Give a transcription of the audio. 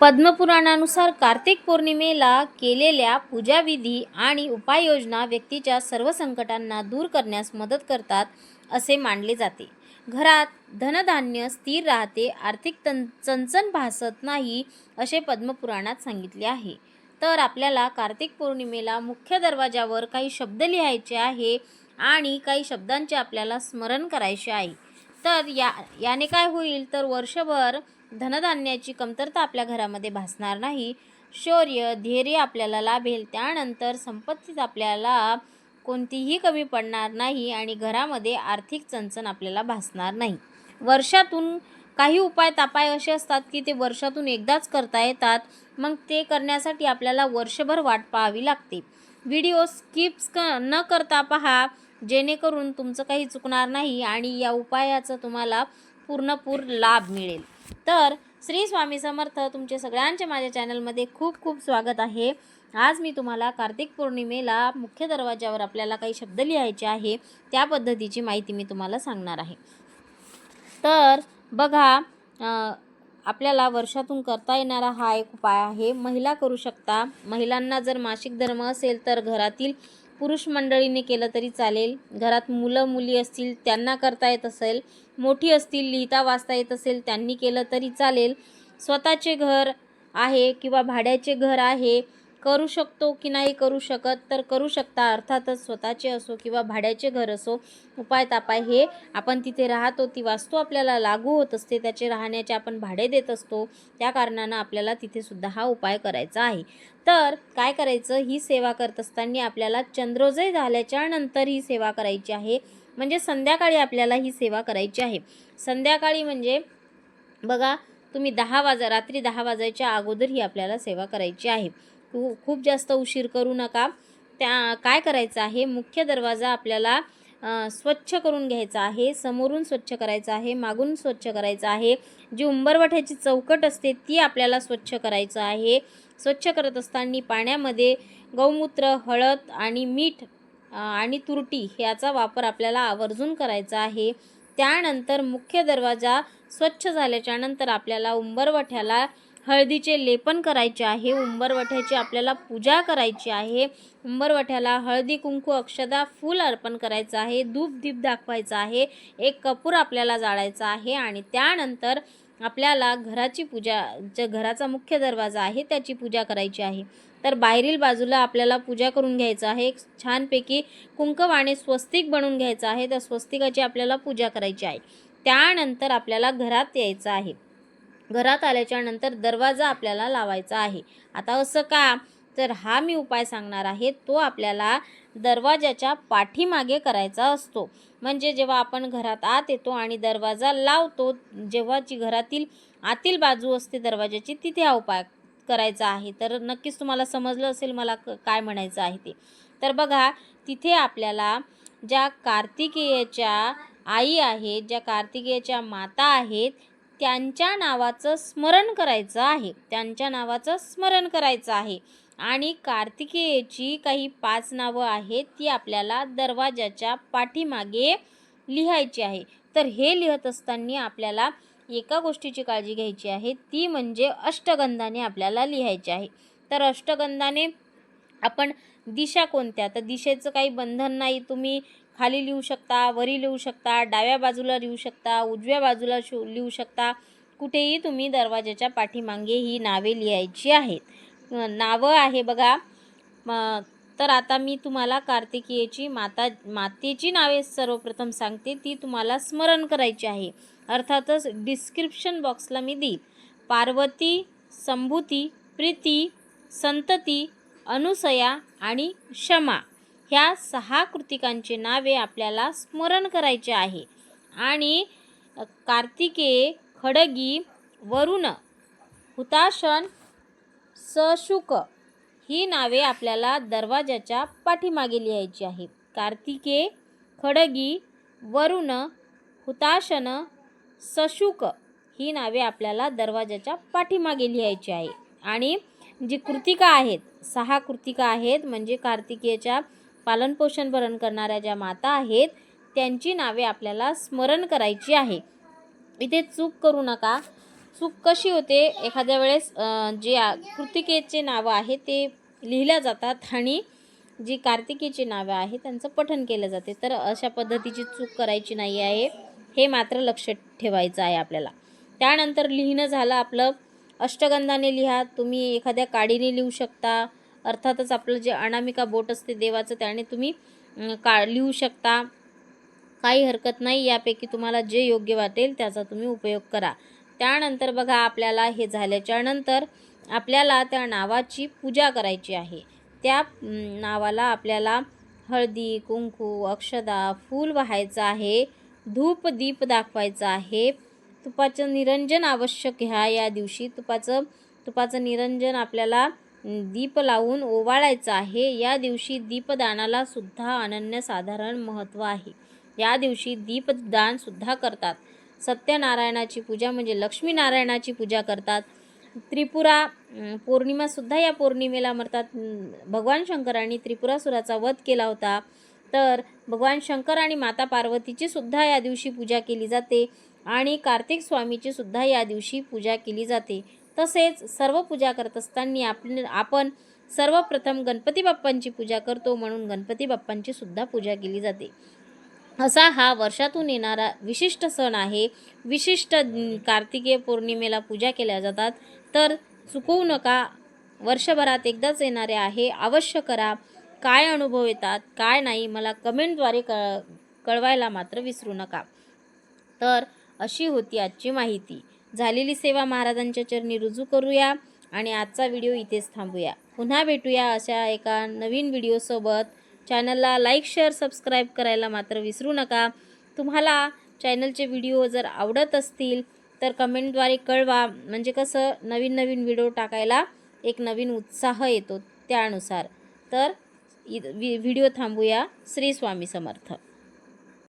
पद्मपुराणानुसार कार्तिक पौर्णिमेला केलेल्या पूजाविधी आणि उपाययोजना व्यक्तीच्या सर्व संकटांना दूर करण्यास मदत करतात असे मानले जाते. घरात धनधान्य स्थिर राहते आर्थिक तन चणचण भासत नाही असे पद्मपुराणात सांगितले आहे. तर आपल्याला कार्तिक पौर्णिमेला मुख्य दरवाजावर काही शब्द लिहायचे आहे आणि काही शब्दांचे आपल्याला स्मरण करायचे आहे. तर या याने काय होईल? तर वर्षभर धनधान्याची कमतरता आपल्या घरामध्ये भासणार नाही. शौर्य धैर्य आपल्याला लाभेल. त्यानंतर संपत्तीत आपल्याला कोणतीही कमी पडणार नाही आणि घरामध्ये आर्थिक चणचण आपल्याला भासणार नाही. वर्षातून काही उपाय तापाय असे असतात की ते वर्षातून एकदाच करता येतात. मग ते करण्यासाठी आपल्याला वर्षभर वाट पाहावी लागते. व्हिडिओ स्किप्स क न करता पहा. जेणेकरून तुमचं काही चुकणार नाही आणि या उपायाचा तुम्हाला पूर्णपूर लाभ मिळेल. तर श्री स्वामी समर्थ तुमचे सगळ्यांचे माझ्या चॅनलमध्ये खूप खूप स्वागत आहे. आज मी तुम्हाला कार्तिक पौर्णिमेला मुख्य दरवाज्यावर आपल्याला काही शब्द लिहायचे आहे त्या पद्धतीची माहिती मी तुम्हाला सांगणार आहे. तर बघा आपल्याला वर्षातून करता येणारा हा एक उपाय आहे महिला करू शकता. महिलांना जर मासिक धर्म असेल तर घरातील पुरुष मंडळीने केलं तरी चालेल. घरात मुलं मुली असतील त्यांना करता येत असेल. मोठी असतील लिहिता वाचता येत असेल त्यांनी केलं तरी चालेल. स्वतःचे घर आहे किंवा भाड्याचे घर आहे करू शकतो की नाही करू शकत तर करू शकता. अर्थातच स्वतःचे असो किंवा भाड्याचे घर असो उपाय तापाय हे आपण तिथे राहतो ती वास्तू आपल्याला लागू होत असते. त्याचे राहण्याचे आपण भाडे देत असतो त्या कारणानं आपल्याला तिथेसुद्धा हा उपाय करायचा आहे. तर काय करायचं? ही सेवा करत असताना आपल्याला चंद्रोदय झाल्याच्यानंतर ही सेवा करायची आहे. म्हणजे संध्याकाळी आपल्याला ही सेवा करायची आहे. संध्याकाळी म्हणजे बघा तुम्ही दहा वाजा रात्री दहा वाजायच्या अगोदर ही आपल्याला सेवा करायची आहे. खू खूप जास्त उशीर करू नका. त्या काय करायचं आहे? मुख्य दरवाजा आपल्याला स्वच्छ करून घ्यायचा आहे. समोरून स्वच्छ करायचा आहे. मागून स्वच्छ करायचा आहे. जी उंबरवठ्याची चौकट असते ती आपल्याला स्वच्छ करायचं आहे. स्वच्छ करत असताना पाण्यामध्ये गौमूत्र हळद आणि मीठ आणि तुरटी याचा वापर आपल्याला आवर्जून करायचा आहे. त्यानंतर मुख्य दरवाजा स्वच्छ झाल्याच्यानंतर आपल्याला उंबरवठ्याला हळदीचे लेपन करायचे आहे उंबरवठ्याची आपल्याला पूजा करायची आहे. उंबरवठ्याला हळदी कुंकू अक्षदा फूल अर्पण करायचं आहे धूप दीप दाखवायचा आहे एक कपूर आपल्याला जाळायचा आहे आणि त्यानंतर आपल्याला घराची पूजा जे घराचा मुख्य दरवाजा आहे त्याची पूजा करायची आहे. तर बाहेरील बाजूला आपल्याला पूजा करून घ्यायचं आहे. एक छानपैकी कुंकवाने स्वस्तिक बनवून घ्यायचं आहे. त्या स्वस्तिकाची आपल्याला पूजा करायची आहे. त्यानंतर आपल्याला घरात यायचं आहे. घरात आल्याच्यानंतर दरवाजा आपल्याला लावायचा आहे. आता असं का? तर हा मी उपाय सांगणार आहे. तो आपल्याला दरवाजाच्या पाठीमागे करायचा असतो. म्हणजे जेव्हा आपण घरात आत येतो आणि दरवाजा लावतो जेव्हाची घरातील आतील बाजू असते दरवाजाची तिथे हा उपाय करायचा आहे. तर नक्कीच तुम्हाला समजलं असेल मला क- काय म्हणायचं आहे ते. तर बघा तिथे आपल्याला ज्या कार्तिकेयाच्या आई आहेत ज्या कार्तिकेयाच्या माता आहेत त्यांच्या नावाचं स्मरण करायचं आहे. त्यांच्या नावाचं स्मरण करायचं आहे. आणि कार्तिकेयची काही पाच नावं आहेत ती आपल्याला दरवाजाच्या पाठीमागे लिहायची आहे. तर हे लिहत असताना आपल्याला एका गोष्टीची काळजी घ्यायची आहे ती म्हणजे अष्टगंधाने आपल्याला लिहायची आहे. तर अष्टगंधाने आपण दिशा कोणत्या? तर दिशेचं काही बंधन नाही तुम्ही खाली लिहू शकता वरी लिहू शकता डाव्या बाजूला लिहू शकता उजव्या बाजूला शो लिहू शकता. कुठेही तुम्ही दरवाजाच्या पाठीमागे ही नावे लिहायची आहेत. नावं आहे बघा. तर आता मी तुम्हाला कार्तिकीयेची माता मातेची नावे सर्वप्रथम सांगते. ती तुम्हाला स्मरण करायची आहे. अर्थातच डिस्क्रिप्शन बॉक्सला मी देईल पार्वती संभूती प्रीती संतती अनुसया आणि क्षमा. ह्या सहा कृतिकांची नावे आपल्याला स्मरण करायचे आहे. आणि कार्तिके कार्तिकेय खडगी वरुण हुताशन सशुक ही नावे आपल्याला दरवाजाच्या पाठीमागे लिहायची आहे कार्तिके खडगी वरुण हुताशन सशुक ही नावे आपल्याला दरवाजाच्या पाठीमागे लिहायची आहे. आणि जी कृतिका आहेत सहा कृतिका आहेत म्हणजे कार्तिकेयच्या पालनपोषण भरण करणाऱ्या ज्या माता आहेत त्यांची नावे आपल्याला स्मरण करायची आहे. इथे चूक करू नका. चूक कशी होते? एखाद्या वेळेस जे कृतिकेचे नावं आहे ते लिहिल्या जातात आणि जी कार्तिकेची नावं आहे त्यांचं पठन केलं जाते. तर अशा पद्धतीची चूक करायची नाही आहे. हे मात्र लक्ष ठेवायचं आहे आपल्याला. त्यानंतर लिहिणं झालं आपलं. अष्टगंधाने लिहा. तुम्ही एखाद्या काडीने लिहू शकता. अर्थातच आपलं जे अनामिका बोट असते देवाचं त्याने तुम्ही का लिहू शकता. काही हरकत नाही यापैकी तुम्हाला जे योग्य वाटेल त्याचा तुम्ही उपयोग करा. त्यानंतर बघा आपल्याला हे झाल्याच्यानंतर आपल्याला त्या नावाची पूजा करायची आहे. त्या नावाला आपल्याला हळदी कुंकू अक्षदा फूल वाहायचं आहे धूप दीप दाखवायचं आहे. तुपाचं निरंजन आवश्यक ह्या या दिवशी. तुपाचं तुपाचं निरंजन आपल्याला दीप लावून ओवाळायचं आहे. या दिवशी दीपदानाला सुद्धा अनन्यसाधारण महत्त्व आहे. या दिवशी दीपदान सुद्धा करतात. सत्यनारायणाची पूजा म्हणजे लक्ष्मीनारायणाची पूजा करतात. त्रिपुरा पौर्णिमासुद्धा या पौर्णिमेला मरतात. भगवान शंकरांनी त्रिपुरासुराचा वध केला होता. तर भगवान शंकर आणि माता पार्वतीची सुद्धा या दिवशी पूजा केली जाते आणि कार्तिक स्वामीची सुद्धा या दिवशी पूजा केली जाते. तसेच सर्व पूजा करत असताना आपण आपण सर्वप्रथम गणपती बाप्पांची पूजा करतो म्हणून गणपती बाप्पांची सुद्धा पूजा केली जाते. असा हा वर्षातून येणारा विशिष्ट सण आहे. विशिष्ट कार्तिकीय पौर्णिमेला पूजा केल्या जातात. तर चुकवू नका. वर्षभरात एकदाच येणारे आहे. अवश्य करा. काय अनुभव येतात? काय नाही? मला कमेंटद्वारे क कळवायला मात्र विसरू नका. तर अशी होती आजची माहिती. झालेली सेवा महाराजांच्या चरणी रुजू करूया आणि आजचा व्हिडिओ इथेच थांबूया. पुन्हा भेटूया अशा एका नवीन व्हिडिओसोबत चॅनलला लाईक शेअर सबस्क्राईब करायला मात्र विसरू नका. तुम्हाला चॅनलचे व्हिडिओ जर आवडत असतील तर कमेंटद्वारे कळवा. म्हणजे कसं नवीन नवीन व्हिडिओ टाकायला एक नवीन उत्साह येतो त्यानुसार. तर व्हिडिओ थांबूया. श्री स्वामी समर्थ.